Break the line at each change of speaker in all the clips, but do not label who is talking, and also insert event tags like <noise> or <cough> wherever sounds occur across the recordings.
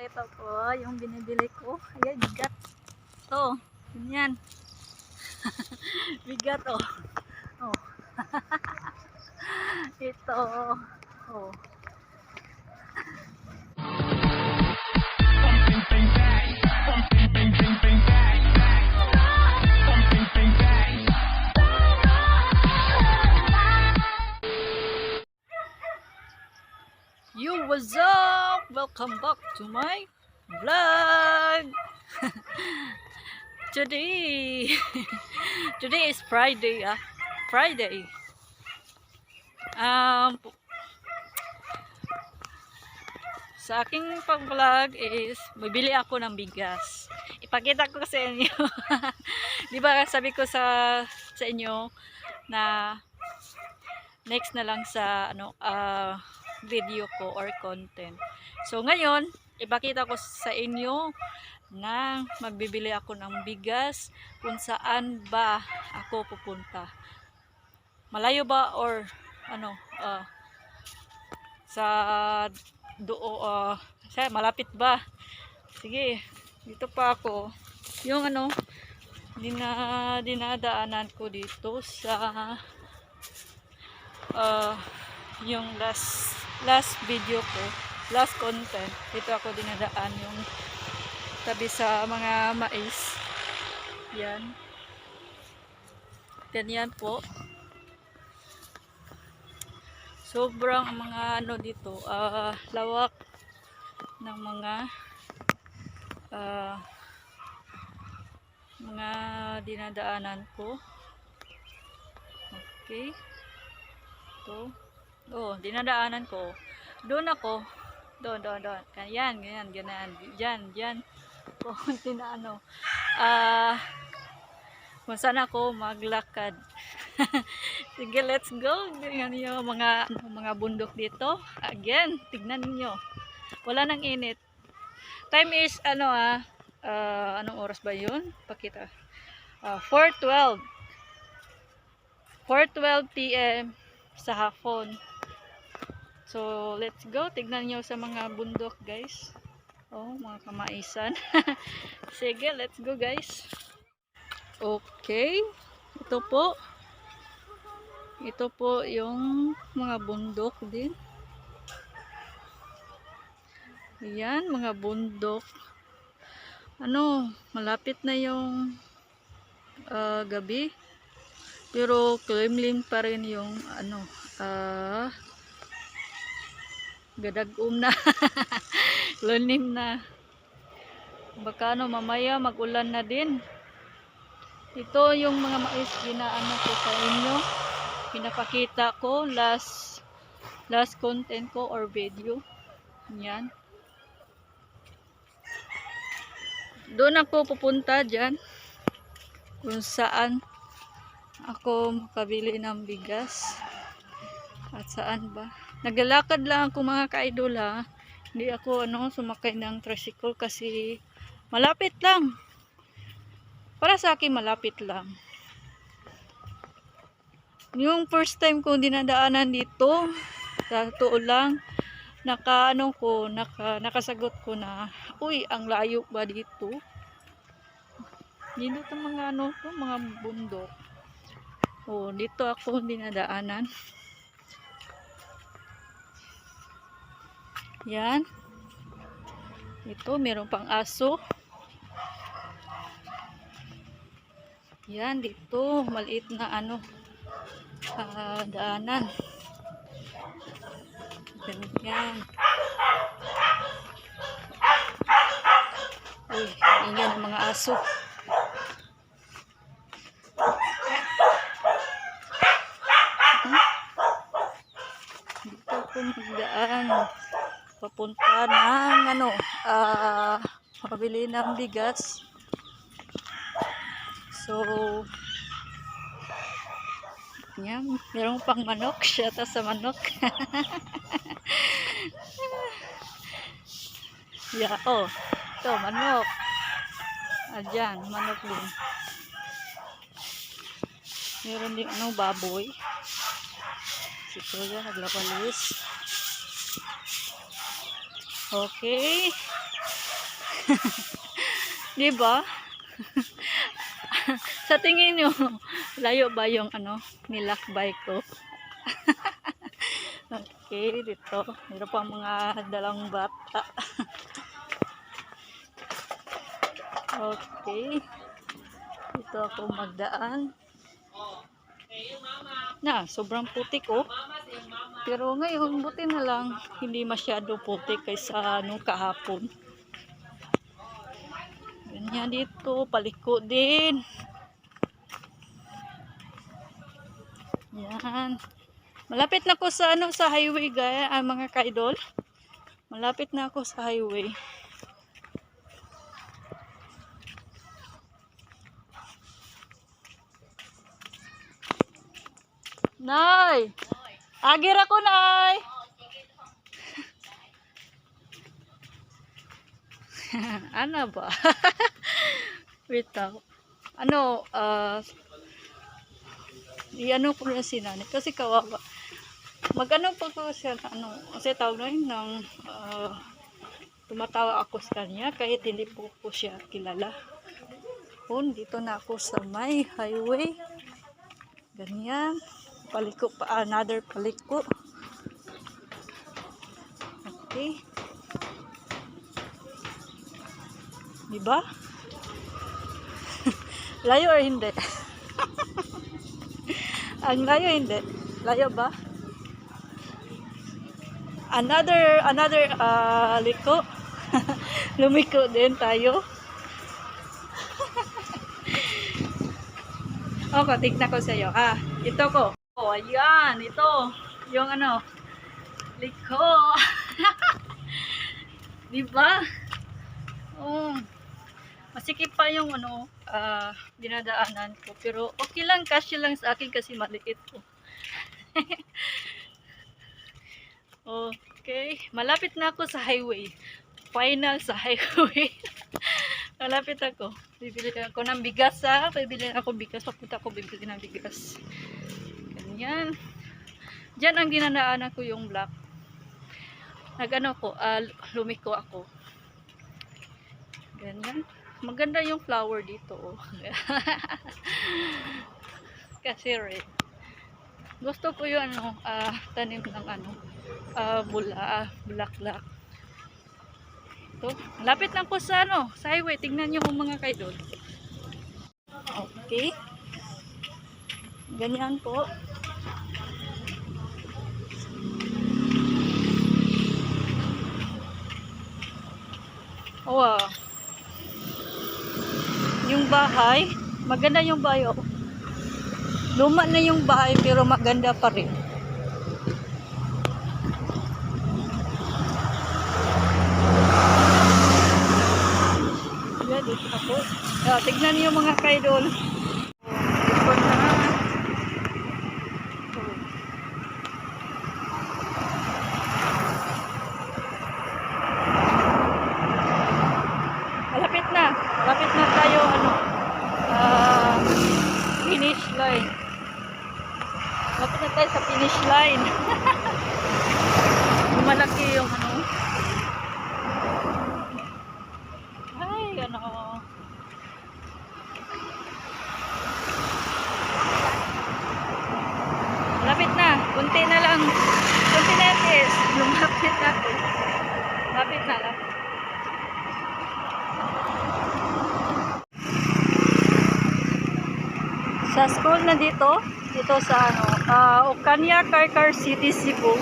Ito po, yung binibili ko. Ayan, bigat. Ito, ganyan. <laughs> bigat, oh. Oh. <laughs> Ito, oh. Yo, what's up? Welcome back to my vlog. <laughs> today, <laughs> today is Friday, ah. Friday. Um, sa aking pag-vlog is, bibili ako ng bigas. Ipakita ko sa inyo. <laughs> Di ba sabi ko sa sa inyo na next na lang sa ano ah video ko or content. So ngayon, ipakita ko sa inyo na magbibili ako ng bigas kung saan ba ako pupunta. Malayo ba or ano ah, sa doo ah, sa malapit ba? Sige, dito pa ako. Yung ano dina dinadaanan ko dito sa ah, yung last last video ko, last content, dito ako dinadaan yung tabi sa mga mais. Yan. Ganyan po. Sobrang mga ano dito, ah lawak ng mga ah mga dinadaanan ko. Okay. Ito. Oh, dinadaanan ko. Doon ako. Doon, doon, doon. Ganyan, ganyan, ganyan. Diyan, <laughs> diyan. Kunti na ano. Ah, kung saan ako maglakad. <laughs> Sige, let's go. Ganyan yung mga, mga bundok dito. Again, tignan niyo Wala nang init. Time is, ano ah, ah, anong oras ba yun? Pakita. Ah, 4.12. 4.12 p.m. sa hapon. So, let's go. Tignan nyo sa mga bundok, guys. Oh, mga kamaisan. <laughs> Sige, let's go, guys. Okay. Ito po. Ito po yung mga bundok din. Ayan, mga bundok. Ano, malapit na yung ah, gabi. Pero klimlim pa rin yung ano, ah gadagum na. <laughs> Lunim na. Baka ano, mamaya magulan na din. Ito yung mga mais ginaano ko sa inyo. Pinapakita ko last last content ko or video. Yan. Doon ako pupunta dyan. Kung saan ako makabili ng bigas. At saan ba? Naglalakad lang ako mga ka-idol ha. Hindi ako ano, sumakay ng tricycle kasi malapit lang. Para sa akin malapit lang. Yung first time ko dinadaanan dito, sa totoo lang, naka ano ko, naka, nakasagot ko na, uy, ang layo ba dito? Dito mga ano, mga bundok. Oh, dito ako dinadaanan. Yan. Ito, meron pang aso. Yan, dito, maliit na ano, ah, daanan. Ganyan. Uy, ingay ng mga aso. Dito ako magdaan. Papunta ng ano, ah, pabili ng bigas. So, yan, meron pang manok. Shout out sa manok. <laughs> yeah, oh. Ito, manok. Ayan, manok din. Meron din ano, baboy. Si Kuya naglapalis. Okay. <laughs> Di ba? <laughs> Sa tingin nyo, layo ba yung ano, nilakbay ko? <laughs> okay, dito. Meron pa mga dalang bata. okay. Dito ako magdaan. Na, sobrang putik oh. Pero ngayon, buti na lang, hindi masyado putik kaysa nung kahapon. Ganyan dito, paliko din. Yan. Malapit na ako sa ano sa highway gaya ah, mga kaidol. Malapit na ako sa highway. Nay! Agir ako, Nay! <laughs> ano ba? <laughs> Wait lang. Ano, ah, i-ano ko na si nanay kasi kawawa. Mag-ano pa ko siya, na ano, kasi tawag na yun ng, ah, tumatawa ako sa kanya kahit hindi po ko siya kilala. Kung dito na ako sa may highway. Ganyan. Paliko pa, another paliko. Okay. Diba? <laughs> layo or hindi? <laughs> Ang layo hindi. Layo ba? Another another uh, liko. <laughs> Lumiko din tayo. okay, tignan ko sa iyo. Ah, ito ko. Oh, ayan, ito. Yung ano, liko. <laughs> Di ba? Oh. Masikip pa yung ano, ah, dinadaanan ko. Pero okay lang, kasya lang sa akin kasi maliit ko. <laughs> okay, malapit na ako sa highway. Final sa highway. <laughs> malapit ako. Bibili ako ng bigas ha. Bibili ako bigas. Papunta ako bibili ng bigas. Ganyan. Diyan ang dinadaanan ko yung black. Nagano ko, ah, lumiko ako. Ganyan. Maganda yung flower dito. Oh. <laughs> Kasi red. Gusto ko yung ano, ah, tanim ng ano, ah, bula, ah, bulaklak. Ito. Lapit lang po sa ano, sa highway. Tingnan nyo mga kaidol. Okay. Ganyan po. Wow. Yung bahay, maganda yung bahay. Oh. Luma na yung bahay pero maganda pa rin. Yan, dito ako. Ah, tignan niyo mga kaidol. Oh, dito na. Oh. Malapit na. Malapit na tayo ano. ah, finish line. Malapit na tayo sa finish line. Malaki yung ano. Ay, ano. Malapit na. Kunti na lang. Kunti na yes. Lumapit na. Lapit na lang. sa school na dito, dito sa ano, uh, Ocania Karkar City, Cebu.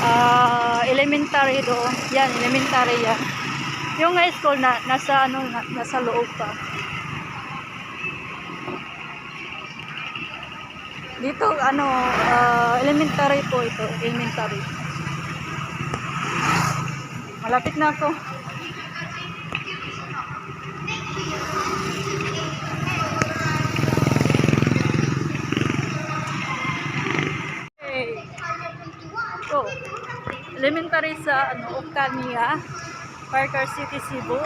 Ah, elementary do. Yan, elementary yan. Yung high school na nasa ano na, nasa loob pa. Dito ano, ah, elementary po ito, elementary. Malapit na ako. So, elementary sa ano, Ocania, Parker City, Cebu.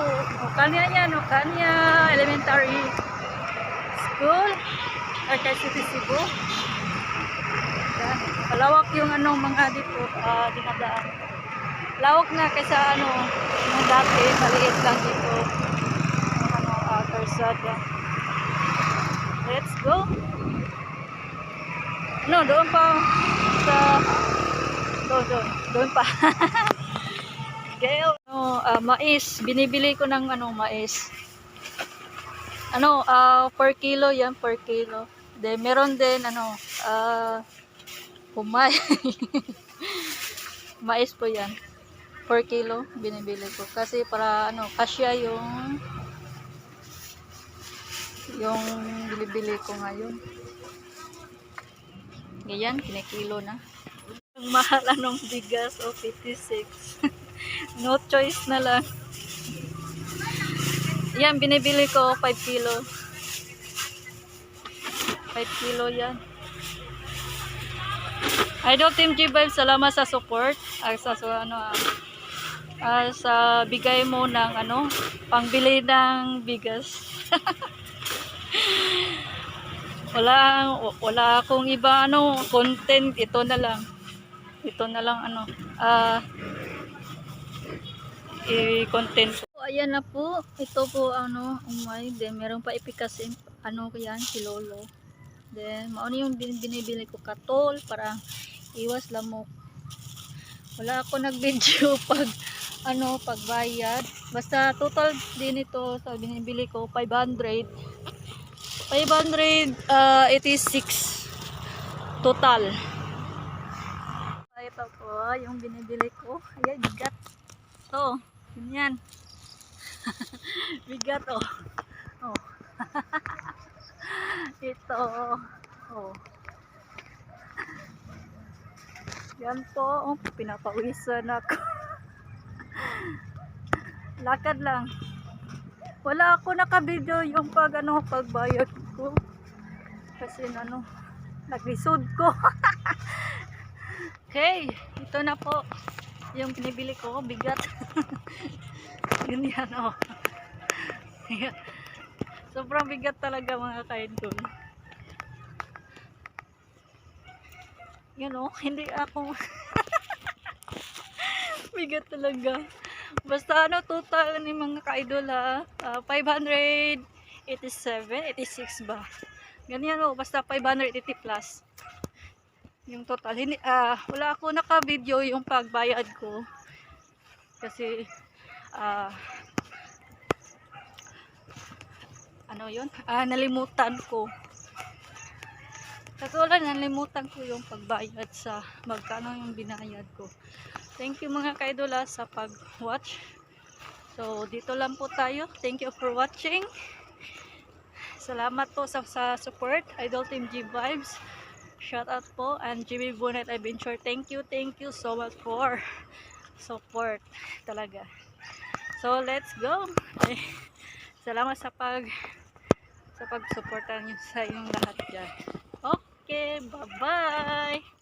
Ocania yan, Ocania Elementary School, Parker City, Cebu. Yan. Palawak yung anong mga dito, uh, dinadaan. lawak na kaysa ano, yung dati, maliit lang dito. Yung ano, uh, Karsada. Let's go. No, doon pa sa doon, doon, doon pa. <laughs> Gail, ano, ah, mais, binibili ko ng ano, mais. Ano, ah, per kilo yan, per kilo. Then, meron din, ano, ah, humay. <laughs> mais po yan. Per kilo, binibili ko. Kasi para, ano, kasya yung yung bilibili ko ngayon. Ganyan, kinikilo na. Ang mahal anong bigas o 56. <laughs> no choice na lang. Yan, binibili ko 5 kilo. 5 kilo yan. Idol Team G5, salamat sa support. Ah, sa, ano, ah, sa bigay mo ng ano, pangbili ng bigas. <laughs> wala wala akong iba ano content ito na lang ito na lang ano ah i-content. So, ayan na po ito po ano umay then meron pa ipikasin ano yan si lolo then mauna yung bin- binibili ko katol para iwas lamok wala ako nag video <laughs> pag ano pagbayad. Basta total din ito sa binibili ko 500 500 uh, 86 total. Ito po yung binibili ko. Ayan bigat. To ganyan <laughs> bigat oh. Oh <laughs> ito. Oh. Yan po. Oh, pinapawisan ako. <laughs> Lakad lang. Wala ako naka-video yung pag ano pagbayad ko. Kasi ano naglisod ko. <laughs> Okay ito na po. Yung binibili ko bigat. <laughs> Yun yan oh. Ayan. Sobrang bigat talaga mga kaidol yun oh <laughs> hindi ako <laughs> bigat talaga Basta ano, total ni mga ka-idol ha. Ah, 587, 86 ba? Ganyan o, basta 580 plus. Yung total. Hindi, ah, wala ako naka-video yung pagbayad ko. Kasi, ah, ano yun? Ah, nalimutan ko. Katulad, nalimutan ko yung pagbayad sa magkano yung binayad ko. Thank you mga kaidola sa pag-watch. So, dito lang po tayo. Thank you for watching. Salamat po sa, sa support. Idol Team G Vibes. Shout out po. And Jimmy Bonnet Adventure. Thank you, thank you so much for support. Talaga. So, let's go. Ay, <laughs> salamat sa pag sa pag-suporta niyo sa inyong lahat dyan. Okay, bye-bye!